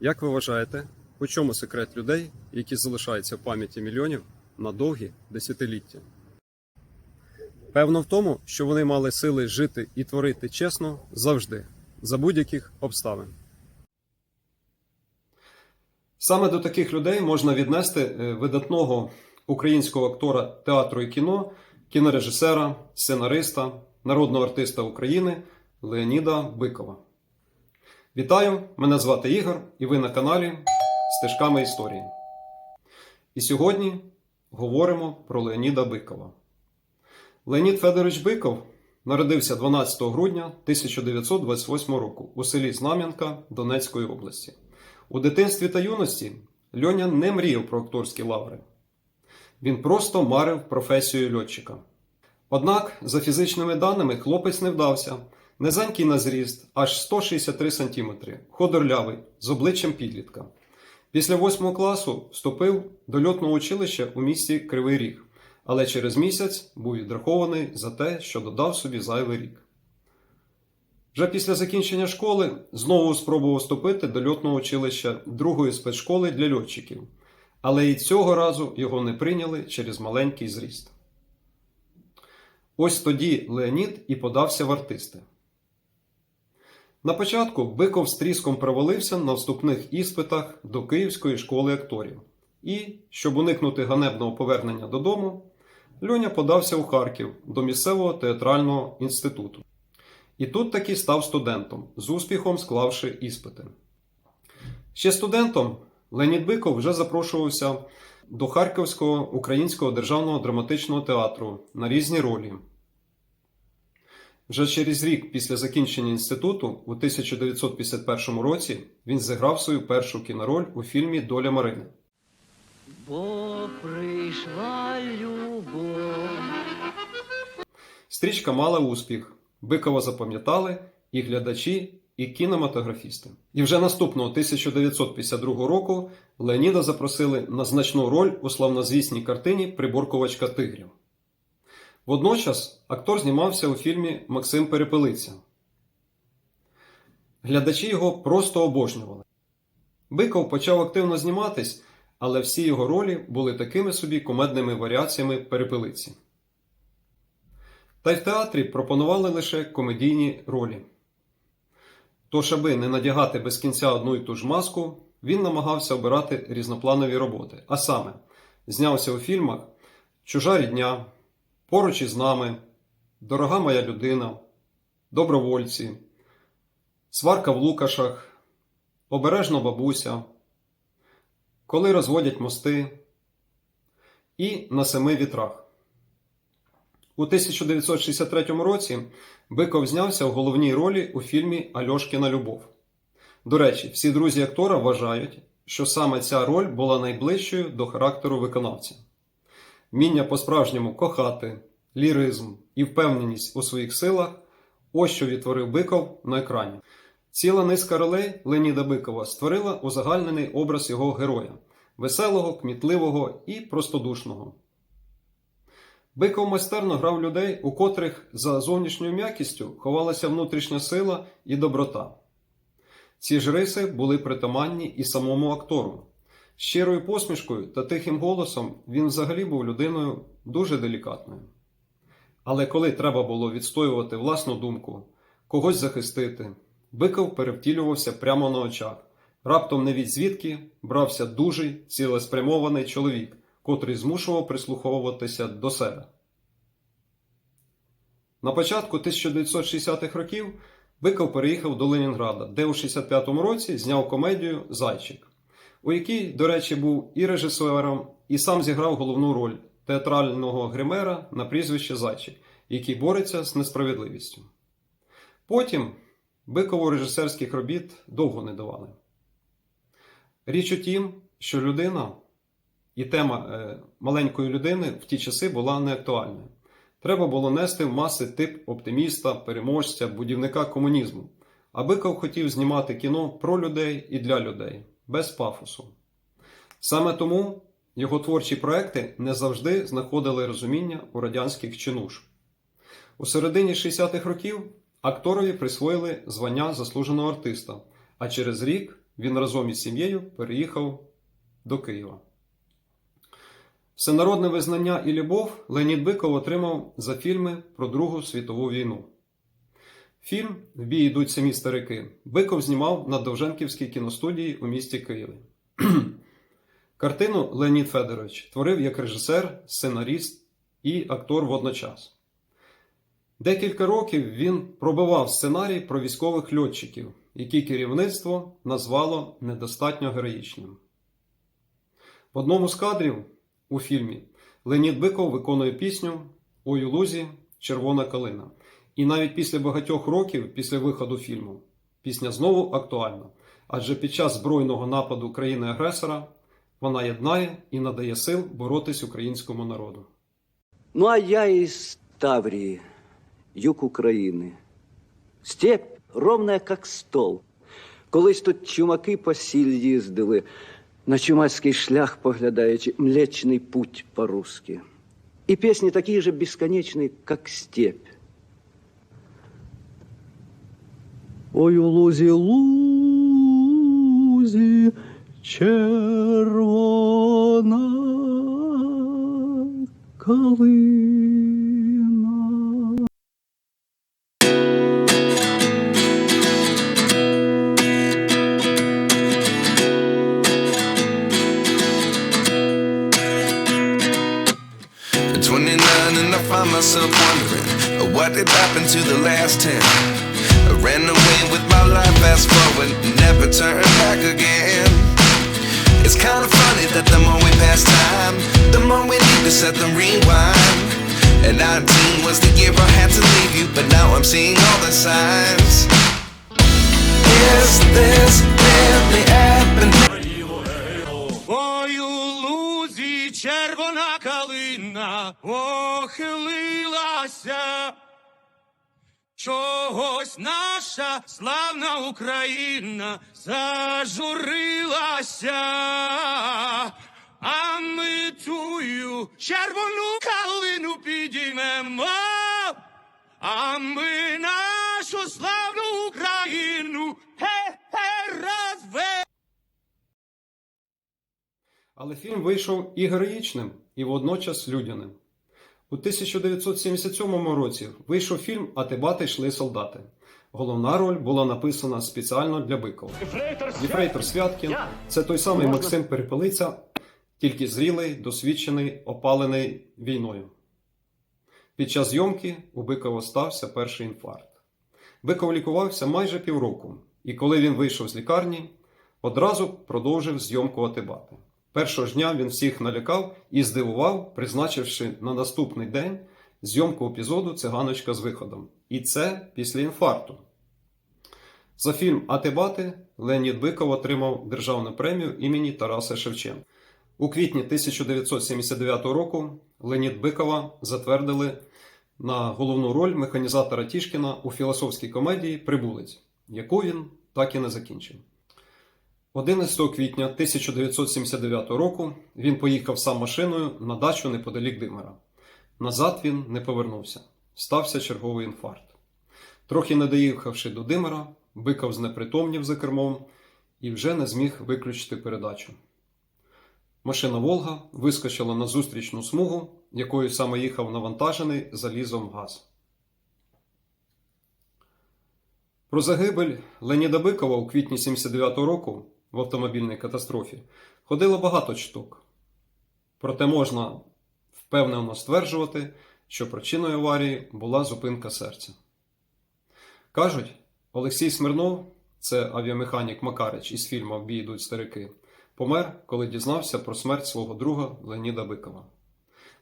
Як ви вважаєте, у чому секрет людей, які залишаються в пам'яті мільйонів на довгі десятиліття? Певно в тому, що вони мали сили жити і творити чесно завжди, за будь-яких обставин. Саме до таких людей можна віднести е, видатного українського актора театру і кіно, кінорежисера, сценариста, народного артиста України Леоніда Бикова. Вітаю! Мене звати Ігор, і ви на каналі Стежками історії. І сьогодні говоримо про Леоніда Бикова. Леонід Федорович Биков народився 12 грудня 1928 року у селі Знам'янка Донецької області. У дитинстві та юності Льоня не мріяв про акторські лаври. Він просто марив професію льотчика. Однак, за фізичними даними, хлопець не вдався. Низенький на зріст, аж 163 см, ходорлявий, з обличчям підлітка. Після 8 класу вступив до льотного училища у місті Кривий Ріг, але через місяць був відрахований за те, що додав собі зайвий рік. Вже після закінчення школи знову спробував вступити до льотного училища другої спецшколи для льотчиків, але і цього разу його не прийняли через маленький зріст. Ось тоді Леонід і подався в артисти. На початку Биков з тріском провалився на вступних іспитах до Київської школи акторів. І, щоб уникнути ганебного повернення додому, Льоня подався у Харків до місцевого театрального інституту. І тут таки став студентом, з успіхом склавши іспити. Ще студентом Леонід Биков вже запрошувався до Харківського Українського державного драматичного театру на різні ролі. Вже через рік після закінчення інституту, у 1951 році, він зіграв свою першу кінороль у фільмі Доля Марини. Бо прийшла любов. Стрічка мала успіх, Бикова запам'ятали і глядачі, і кінематографісти. І вже наступного 1952 року Леоніда запросили на значну роль у славнозвісній картині Приборкувачка тигрів. Водночас актор знімався у фільмі Максим Перепелиця. Глядачі його просто обожнювали. Биков почав активно зніматись, але всі його ролі були такими собі кумедними варіаціями перепелиці. Та й в театрі пропонували лише комедійні ролі. Тож, аби не надягати без кінця одну й ту ж маску, він намагався обирати різнопланові роботи. А саме, знявся у фільмах Чужа рідня, Поруч із нами, Дорога моя людина, Добровольці, Сварка в Лукашах, Обережно бабуся, Коли розводять мости і На семи вітрах. У 1963 році Биков знявся в головній ролі у фільмі Альошкіна Любов. До речі, всі друзі актора вважають, що саме ця роль була найближчою до характеру виконавця. Вміння по-справжньому кохати, ліризм і впевненість у своїх силах ось що відтворив Биков на екрані. Ціла низка ролей Леніда Бикова створила узагальнений образ його героя веселого, кмітливого і простодушного. Биков майстерно грав людей, у котрих за зовнішньою м'якістю ховалася внутрішня сила і доброта. Ці ж риси були притаманні і самому актору. Щирою посмішкою та тихим голосом він взагалі був людиною дуже делікатною. Але коли треба було відстоювати власну думку, когось захистити, Биков перевтілювався прямо на очах. Раптом не від звідки брався дужий, цілеспрямований чоловік, котрий змушував прислуховуватися до себе. На початку 1960-х років Биков переїхав до Ленінграда, де у 65-му році зняв комедію Зайчик, у якій, до речі, був і режисером, і сам зіграв головну роль театрального гримера на прізвище Зайчик, який бореться з несправедливістю. Потім Бикову режисерських робіт довго не давали. Річ у тім, що людина і тема е, маленької людини в ті часи була неактуальною. Треба було нести в маси тип оптиміста, переможця, будівника комунізму. А Биков хотів знімати кіно про людей і для людей, без пафосу. Саме тому його творчі проекти не завжди знаходили розуміння у радянських чинуш. У середині 60-х років акторові присвоїли звання заслуженого артиста, а через рік він разом із сім'єю переїхав до Києва. Всенародне визнання і любов Леонід Биков отримав за фільми про Другу світову війну. Фільм В бій йдуть самі старики Биков знімав на Довженківській кіностудії у місті Києві. Картину Леонід Федорович творив як режисер, сценаріст і актор водночас. Декілька років він пробивав сценарій про військових льотчиків, які керівництво назвало недостатньо героїчним. В одному з кадрів у фільмі Леонід Биков виконує пісню Ой у лузі Червона калина. І навіть після багатьох років після виходу фільму пісня знову актуальна, адже під час збройного нападу країни-агресора вона єднає і надає сил боротись українському народу. Ну, а я из Таврии, юг України. Степь ровная, как стол. Колись тут чумаки по сіль їздили, на чумацький шлях поглядаючи, млечний путь по-русски. І пісні такі же безконечні, как степь. Ой, у лузі, лузі, червона калина. Червона калина похилилася. Чогось наша славна Україна зажурилася, а ми тую червону калину підіймемо, а ми нашу славну Україну Але фільм вийшов і героїчним, і водночас людяним. У 1977 році вийшов фільм А Тибати йшли солдати. Головна роль була написана спеціально для Бикова. Єфрейтор Святкін це той самий Максим Перепелиця, тільки зрілий, досвідчений, опалений війною. Під час зйомки у Бикова стався перший інфаркт. Биков лікувався майже півроку, і коли він вийшов з лікарні, одразу продовжив зйомку Атибати. Першого ж дня він всіх налякав і здивував, призначивши на наступний день зйомку епізоду Циганочка з виходом. І це після інфаркту. За фільм Атибати Леонід Биков отримав державну премію імені Тараса Шевченка. У квітні 1979 року Леонід Бикова затвердили на головну роль механізатора Тішкіна у філософській комедії Прибулець, яку він так і не закінчив. 11 квітня 1979 року він поїхав сам машиною на дачу неподалік Димира. Назад він не повернувся. Стався черговий інфаркт. Трохи не доїхавши до Димира, Биков знепритомнів за кермом і вже не зміг виключити передачу. Машина Волга вискочила на зустрічну смугу, якою саме їхав навантажений залізом газ. Про загибель Леоніда Бикова у квітні 79-го року в автомобільній катастрофі ходило багато чуток. Проте можна впевнено стверджувати, що причиною аварії була зупинка серця. Кажуть, Олексій Смирнов, це авіамеханік Макарич із фільму Бій йдуть старики, помер, коли дізнався про смерть свого друга Леоніда Бикова.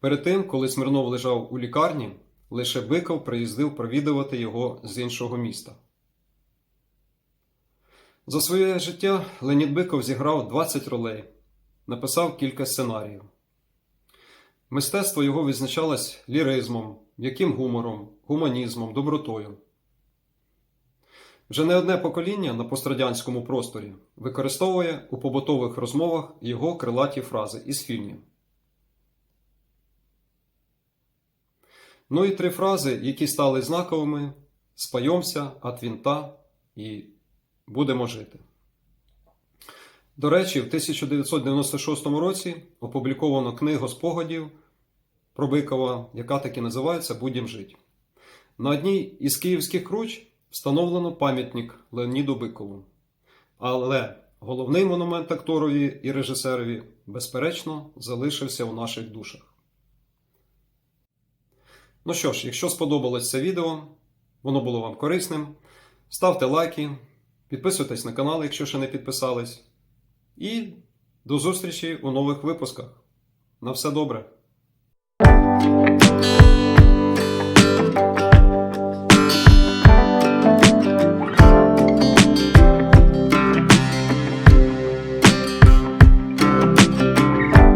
Перед тим, коли Смирнов лежав у лікарні, лише Биков приїздив провідувати його з іншого міста. За своє життя Леонід Биков зіграв 20 ролей, написав кілька сценаріїв. Мистецтво його визначалось ліризмом, м'яким гумором, гуманізмом, добротою. Вже не одне покоління на пострадянському просторі використовує у побутових розмовах його крилаті фрази із фільмів. Ну і три фрази, які стали знаковими: спайомся, от вінта і будемо жити. До речі, в 1996 році опубліковано книгу спогадів про Бикова, яка таки називається Будім жить. На одній із київських круч встановлено пам'ятник Леоніду Бикову. Але головний монумент акторові і режисерові, безперечно, залишився у наших душах. Ну що ж, якщо сподобалось це відео, воно було вам корисним, ставте лайки, підписуйтесь на канал, якщо ще не підписались. І до зустрічі у нових випусках. На все добре!